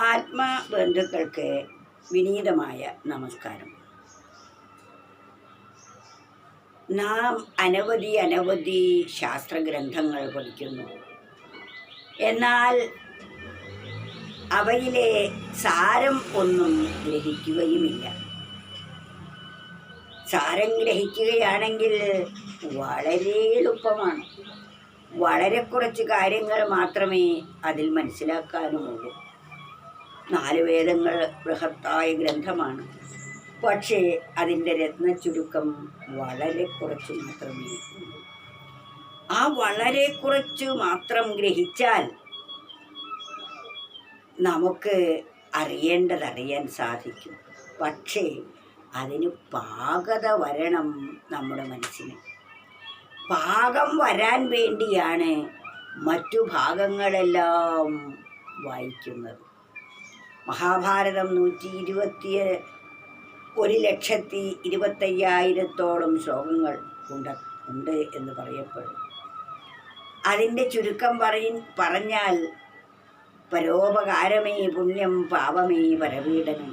ആത്മബന്ധുക്കൾക്ക് വിനീതമായ നമസ്കാരം. നാം അനവധി അനവധി ശാസ്ത്രഗ്രന്ഥങ്ങൾ പഠിക്കുന്നു. എന്നാൽ അവയിലെ സാരം ഒന്നും ഗ്രഹിക്കുകയുമില്ല. സാരം ഗ്രഹിക്കുകയാണെങ്കിൽ വളരെ എളുപ്പമാണ്. വളരെ കുറച്ച് കാര്യങ്ങൾ മാത്രമേ അതിൽ മനസ്സിലാക്കാനുമുള്ളൂ നാല് വേദങ്ങൾ ബൃഹത്തായ ഗ്രന്ഥമാണ്. പക്ഷേ അതിന്റെ രത്നച്ചുരുക്കം വളരെ കുറച്ച് മാത്രമേ ആ വളരെ കുറച്ച് മാത്രം ഗ്രഹിച്ചാൽ നമുക്ക് അറിയേണ്ടതറിയാൻ സാധിക്കും. പക്ഷേ അതിന് പാകത വരണം നമ്മുടെ മനസ്സിന്. പാകം വരാൻ വേണ്ടിയാണ് മറ്റു ഭാഗങ്ങളെല്ലാം വായിക്കുന്നത്. മഹാഭാരതം നൂറ്റി ഇരുപത്തി ഒരു ലക്ഷത്തി ഇരുപത്തയ്യായിരത്തോളം ശ്ലോകങ്ങൾ ഉണ്ട് ഉണ്ട് എന്ന് പറയപ്പെടും. അതിന്റെ ചുരുക്കം പറയ പറഞ്ഞാൽ പരോപകാരമേ പുണ്യം പാപമേ പരപീഡനം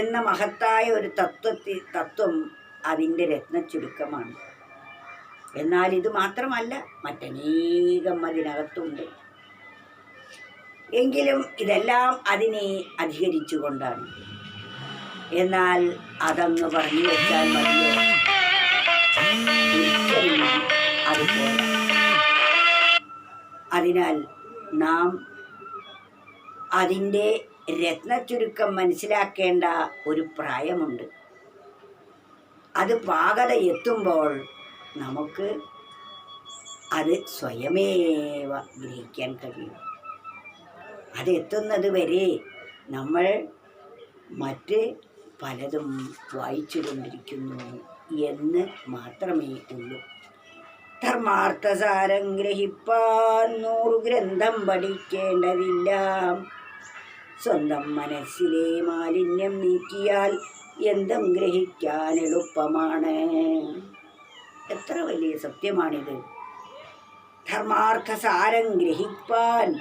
എന്ന മഹത്തായ ഒരു തത്വത്തി തത്വം അതിന്റെ രത്നച്ചുരുക്കമാണ് എന്നാൽ ഇത് മാത്രമല്ല മറ്റനേകം അതിനകത്തുണ്ട്. എങ്കിലും ഇതെല്ലാം അതിനെ അധികരിച്ചുകൊണ്ടാണ്. എന്നാൽ അതങ്ങ് പറഞ്ഞു വെച്ചാൽ അതിനാൽ നാം അതിന്റെ രത്നച്ചുരുക്കം മനസ്സിലാക്കേണ്ട ഒരു പ്രായമുണ്ട്. അത് പാകത എത്തുമ്പോൾ നമുക്ക് അത് സ്വയമേവ ഗ്രഹിക്കാൻ കഴിയും. അതെത്തുന്നത് വരെ നമ്മൾ മറ്റ് പലതും വായിച്ചുകൊണ്ടിരിക്കുന്നു എന്ന് മാത്രമേ ഉള്ളൂ. ധർമാർത്ഥസാരം ഗ്രഹിപ്പാൻ നൂറു ഗ്രന്ഥം പഠിക്കേണ്ടതില്ല. സ്വന്തം മനസ്സിലെ മാലിന്യം നീക്കിയാൽ എന്തും ഗ്രഹിക്കാൻ എളുപ്പമാണ്. എത്ര വലിയ സത്യമാണിത്. ധർമാർത്ഥസാരം ഗ്രഹിപ്പാൻ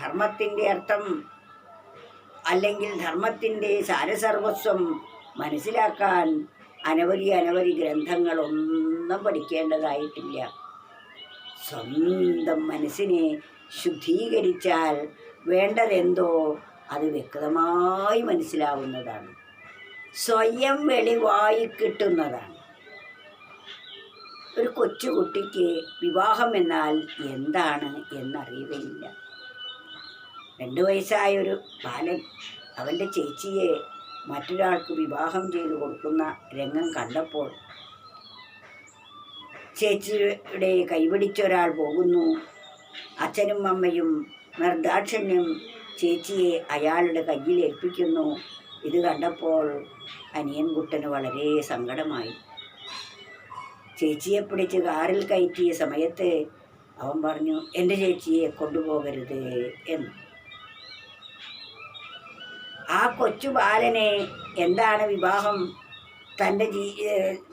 ധർമ്മത്തിന്റെ അർത്ഥം അല്ലെങ്കിൽ ധർമ്മത്തിന്റെ സാരസർവസ്വം മനസ്സിലാക്കാൻ അനവധി അനവധി ഗ്രന്ഥങ്ങളൊന്നും പഠിക്കേണ്ടതായിട്ടില്ല. സ്വന്തം മനസ്സിനെ ശുദ്ധീകരിച്ചാൽ വേണ്ടതെന്തോ അത് വ്യക്തമായി മനസ്സിലാവുന്നതാണ്. സ്വയം വെളിവായി കിട്ടുന്നതാണ്. ഒരു കൊച്ചുകുട്ടിക്ക് വിവാഹം എന്നാൽ എന്താണ് എന്നറിയുകയില്ല രണ്ട് വയസ്സായ ഒരു ബാലൻ അവന്റെ ചേച്ചിയെ മറ്റൊരാൾക്ക് വിവാഹം ചെയ്തു കൊടുക്കുന്ന രംഗം കണ്ടപ്പോൾ ചേച്ചിയുടെ കൈപിടിച്ചൊരാൾ പോകുന്നു. അച്ഛനും അമ്മയും നിർദാക്ഷിണ്യം ചേച്ചിയെ അയാളുടെ കയ്യിൽ ഏൽപ്പിക്കുന്നു. ഇത് കണ്ടപ്പോൾ അനിയൻകുട്ടന് വളരെ സങ്കടമായി. ചേച്ചിയെ പിടിച്ച് കാറിൽ കയറ്റിയ സമയത്ത് അവൻ പറഞ്ഞു എന്റെ ചേച്ചിയെ കൊണ്ടുപോകരുത് എന്ന്. ആ കൊച്ചു ബാലനെ എന്താണ് വിവാഹം? തന്റെ ജീ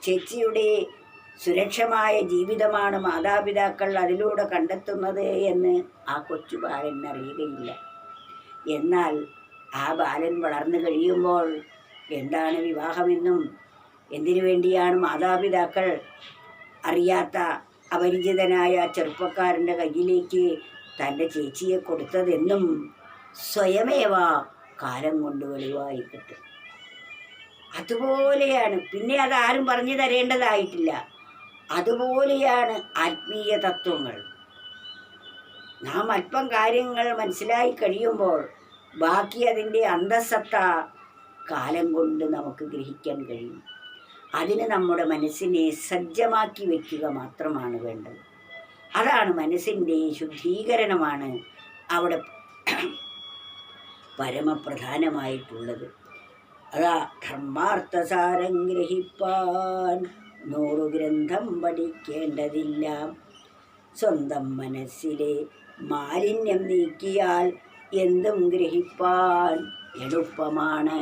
ചേച്ചിയുടെ സുരക്ഷമായ ജീവിതമാണ് മാതാപിതാക്കൾ അതിലൂടെ കണ്ടെത്തുന്നത് എന്ന് ആ കൊച്ചു ബാലൻ അറിയുകയില്ല. എന്നാൽ ആ ബാലൻ വളർന്നു കഴിയുമ്പോൾ എന്താണ് വിവാഹമെന്നും എന്തിനു വേണ്ടിയാണ് മാതാപിതാക്കൾ അറിയാത്ത അപരിചിതനായ ചെറുപ്പക്കാരന്റെ കയ്യിലേക്ക് തന്റെ ചേച്ചിയെ കൊടുത്തതെന്നും സ്വയമേവ കാലം കൊണ്ട് വെളിവായി കിട്ടും അതുപോലെയാണ് പിന്നെ അത് ആരും പറഞ്ഞു തരേണ്ടതായിട്ടില്ല. അതുപോലെയാണ് ആത്മീയ തത്വങ്ങൾ. നാം അല്പം കാര്യങ്ങൾ മനസ്സിലായി കഴിയുമ്പോൾ ബാക്കി അതിന്റെ അന്തസത്ത കാലം കൊണ്ട് നമുക്ക് ഗ്രഹിക്കാൻ കഴിയും. അതിന് നമ്മുടെ മനസ്സിനെ സജ്ജമാക്കി വയ്ക്കുക മാത്രമാണ് വേണ്ടത്. അതാണ് മനസ്സിന്റെ ശുദ്ധീകരണമാണ് അവിടെ പരമപ്രധാനമായിട്ടുള്ളത്. അതാ ധർമാർത്ഥസാരം ഗ്രഹിപ്പാൻ നൂറു ഗ്രന്ഥം പഠിക്കേണ്ടതില്ല. സ്വന്തം മനസ്സിലെ മാലിന്യം നീക്കിയാൽ എന്തും ഗ്രഹിപ്പാൻ എളുപ്പമാണ്.